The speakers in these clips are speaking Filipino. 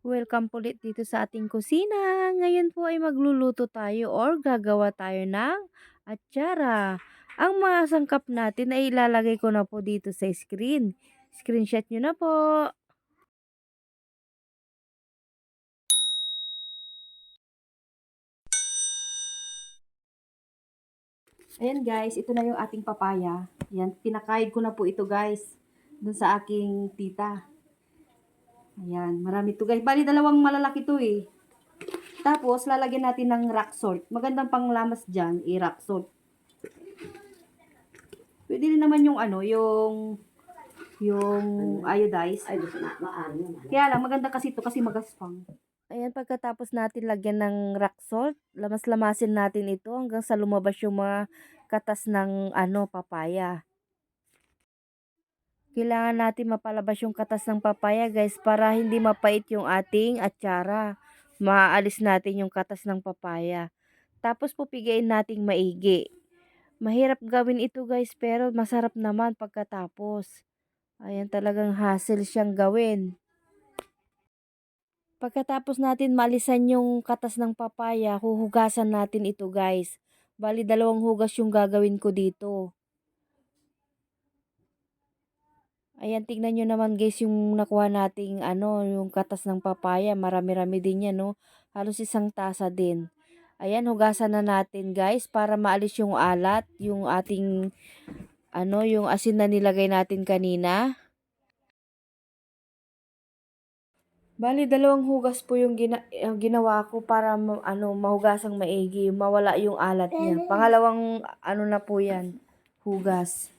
Welcome po ulit dito sa ating kusina. Ngayon po ay magluluto tayo or gagawa tayo ng atsara. Ang mga sangkap natin ay ilalagay ko na po dito sa screen. Screenshot nyo na po. Ayan guys, ito na yung ating papaya. Ayan, pinakaid ko na po ito guys. Dun sa aking tita. Ayan, marami to guys. Bali, dalawang malalaki to eh. Tapos, lalagyan natin ng rock salt. Magandang panglamas dyan, i-rock salt. Pwede rin naman yung ano, yung yung iodized. Ay, gusto na, maano na. Kaya lang, maganda kasi ito kasi magaspang. Ayan, pagkatapos natin lagyan ng rock salt, lamas-lamasin natin ito hanggang sa lumabas yung mga katas ng ano, papaya. Kailangan natin mapalabas yung katas ng papaya guys para hindi mapait yung ating atsara. Maaalis natin yung katas ng papaya. Tapos pupigain nating maigi. Mahirap gawin ito guys pero masarap naman pagkatapos. Ayan talagang hassle siyang gawin. Pagkatapos natin malisan yung katas ng papaya, huhugasan natin ito guys. Bali dalawang hugas yung gagawin ko dito. Ayan, tignan nyo naman guys yung nakuha nating ano, yung katas ng papaya. Marami-rami din yan, no? Halos isang tasa din. Ayan, hugasan na natin guys para maalis yung alat, yung ating ano, yung asin na nilagay natin kanina. Bali, dalawang hugas po yung gina ginawa ko para ma ano, mahugasang maigi, mawala yung alat niya. Pangalawang ano na po yan, hugas.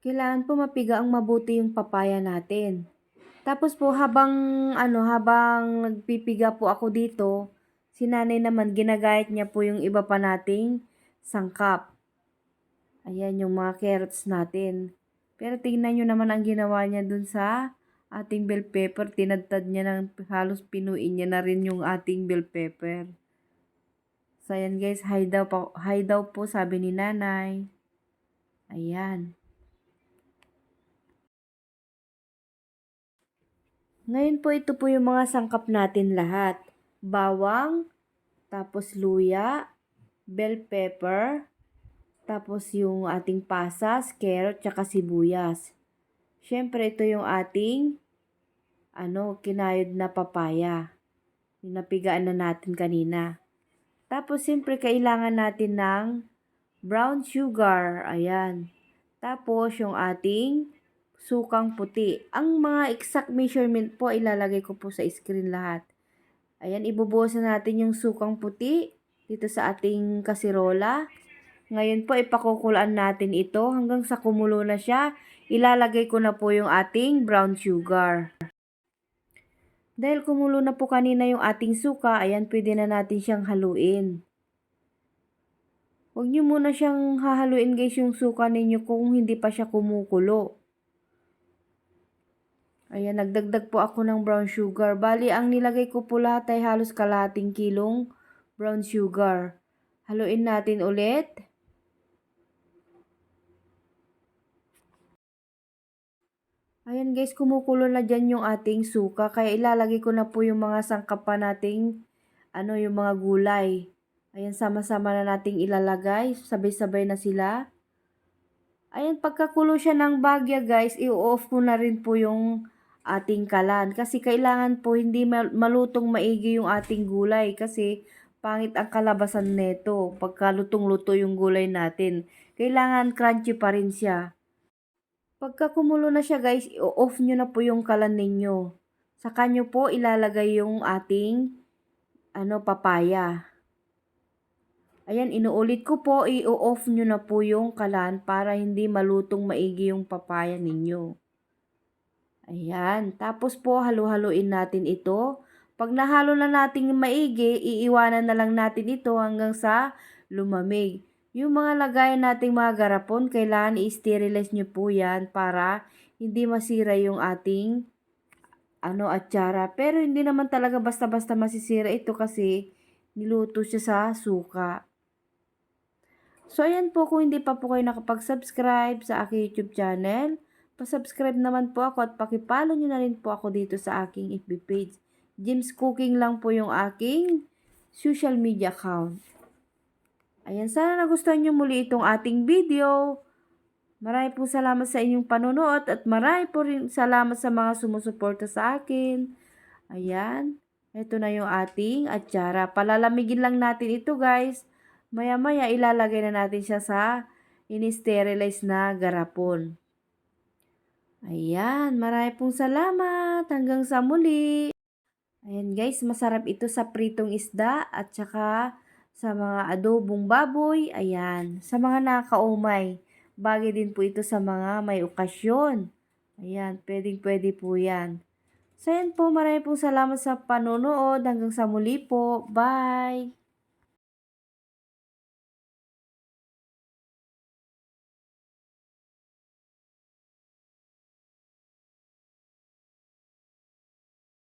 Kailangan po mapiga ang mabuti yung papaya natin. Tapos po habang ano, habang nagpipiga po ako dito, si nanay naman ginagayat niya po yung iba pa nating sangkap. Ayan yung mga carrots natin. Pero tingnan nyo naman ang ginawa niya dun sa ating bell pepper. Tinadtad niya ng halos pinuin niya na rin yung ating bell pepper. So ayan guys, high daw, po, high daw po sabi ni nanay. Ayan. Ngayon po ito po yung mga sangkap natin lahat. Bawang, tapos luya, bell pepper, tapos yung ating pasas, carrot, tsaka sibuyas. Siyempre ito yung ating ano, kinayod na papaya. Yung napigaan na natin kanina. Tapos siyempre kailangan natin ng brown sugar. Ayan. Tapos yung ating sukang puti. Ang mga exact measurement po ilalagay ko po sa screen lahat. Ayan, ibubuhos na natin yung sukang puti dito sa ating kasirola. Ngayon po, ipakukulaan natin ito hanggang sa kumulo na siya. Ilalagay ko na po yung ating brown sugar. Dahil kumulo na po kanina yung ating suka, ayan, pwede na natin siyang haluin. Huwag nyo muna siyang hahaluin guys yung suka ninyo kung hindi pa siya kumukulo. Ayan, nagdagdag po ako ng brown sugar. Bali, ang nilagay ko po lahat ay halos kalating kilong brown sugar. Haluin natin ulit. Ayan guys, kumukulo na dyan yung ating suka. Kaya ilalagay ko na po yung mga sangkap pa nating, ano, yung mga gulay. Ayan, sama-sama na nating ilalagay. Sabay-sabay na sila. Ayan, pagkakulo siya ng bagya guys, i-off ko na rin po yung ating kalan. Kasi kailangan po hindi malutong maigi yung ating gulay kasi pangit ang kalabasan neto pagka lutong-luto yung gulay natin. Kailangan crunchy pa rin siya. Pagka kumulo na siya guys, i-off nyo na po yung kalan ninyo. Sa kanyo po ilalagay yung ating ano papaya. Ayan, inuulit ko po, i-off nyo na po yung kalan para hindi malutong maigi yung papaya ninyo. Ayan. Tapos po, halu-haluin natin ito. Pag nahalo na natin maigi, iiwanan na lang natin ito hanggang sa lumamig. Yung mga lagayan nating mga garapon, kailangan i-sterilize nyo po yan para hindi masira yung ating ano atsara. Pero hindi naman talaga basta-basta masisira ito kasi niluto siya sa suka. So, ayan po, kung hindi pa po kayo nakapag-subscribe sa aking YouTube channel, pasubscribe naman po ako at pakipalo nyo na rin po ako dito sa aking FB page. Jim's Cooking lang po yung aking social media account. Ayan, sana nagustuhan nyo muli itong ating video. Marami po salamat sa inyong panonood at marami po rin salamat sa mga sumusuporta sa akin. Ayan, ito na yung ating atsara. Palalamigin lang natin ito guys. Maya-maya ilalagay na natin siya sa in-sterilize na garapon. Ayan, marami pong salamat. Hanggang sa muli. Ayan guys, masarap ito sa pritong isda at saka sa mga adobong baboy. Ayan, sa mga nakaumay. Bagay din po ito sa mga may okasyon. Ayan, pwedeng pwede po yan. So, yan po, marami pong salamat sa panonood. Hanggang sa muli po. Bye!